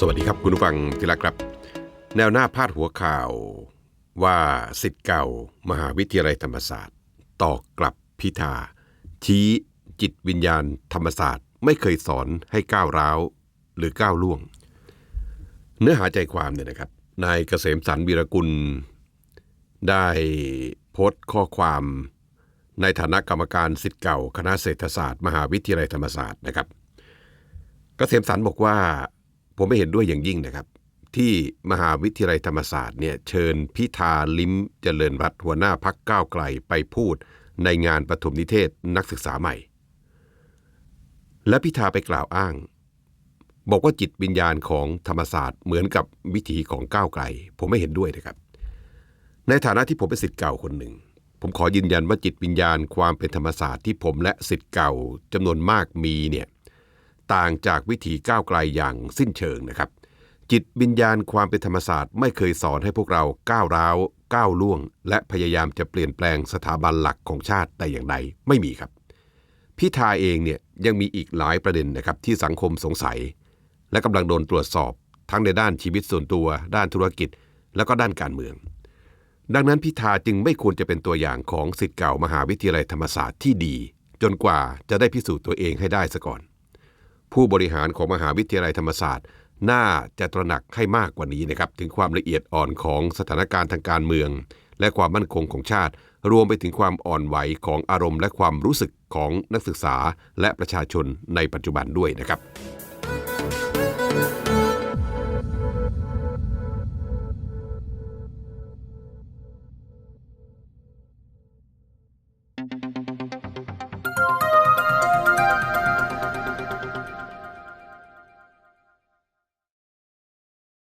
สวัสดีครับคุณผู้ฟังที่รักครับ แนวหน้าพาดหัวข่าวว่าสิทธิ์เก่ามหาวิทยาลัยธรรมศาสตร์ตอกกลับพิธา ชี้จิตวิญญาณธรรมศาสตร์ไม่เคยสอนให้ก้าวร้าวหรือก้าวล่วง เนื้อหาใจความเนี่ยนะครับนายเกษมสันวีรกุล ได้โพสต์ข้อความ ในฐานะกรรมการสิทธิ์เก่า คณะเศรษฐศาสตร์ มหาวิทยาลัยธรรมศาสตร์นะครับ เกษมสันบอกว่า ผมไม่เห็นด้วยอย่างยิ่งนะครับ ที่มหาวิทยาลัยธรรมศาสตร์เนี่ยเชิญพิธาลิ้มเจริญรัตน์หัวหน้าพักก้าวไกลไปพูดในงานปฐมนิเทศนักศึกษาใหม่ และพิธาไปกล่าวอ้าง บอกว่าจิตวิญญาณของธรรมศาสตร์เหมือนกับวิถีของก้าวไกล ผมไม่เห็นด้วยนะครับ ในฐานะที่ผมเป็นสิทธิ์เก่าคนหนึ่ง ผมขอยืนยันว่าจิตวิญญาณความเป็นธรรมศาสตร์ที่ผมและสิทธิ์เก่าจำนวนมากมีเนี่ย ต่างจากวิถีก้าวไกลอย่างสิ้นเชิงนะครับ จิตวิญญาณความเป็นธรรมศาสตร์ไม่เคยสอนให้พวกเราก้าวร้าว ก้าวล่วง และพยายามจะเปลี่ยนแปลงสถาบันหลักของชาติแต่อย่างใดไม่มีครับ พิธาเองเนี่ยยังมีอีกหลายประเด็นนะครับที่สังคมสงสัย และกำลังโดนตรวจสอบ ทั้งในด้านชีวิตส่วนตัว ด้านธุรกิจ แล้วก็ด้านการเมือง ดังนั้นพิธาจึงไม่ควรจะเป็นตัวอย่างของสิทธิ์เก่ามหาวิทยาลัยธรรมศาสตร์ที่ดี จนกว่าจะได้พิสูจน์ตัวเองให้ได้ซะก่อน ผู้บริหารของมหาวิทยาลัยธรรมศาสตร์ น่าจะตระหนักให้มากกว่านี้นะครับ ถึงความละเอียดอ่อนของสถานการณ์ทางการเมือง และความมั่นคงของชาติ รวมไปถึงความอ่อนไหวของอารมณ์ และความรู้สึกของนักศึกษาและประชาชนในปัจจุบันด้วยนะครับ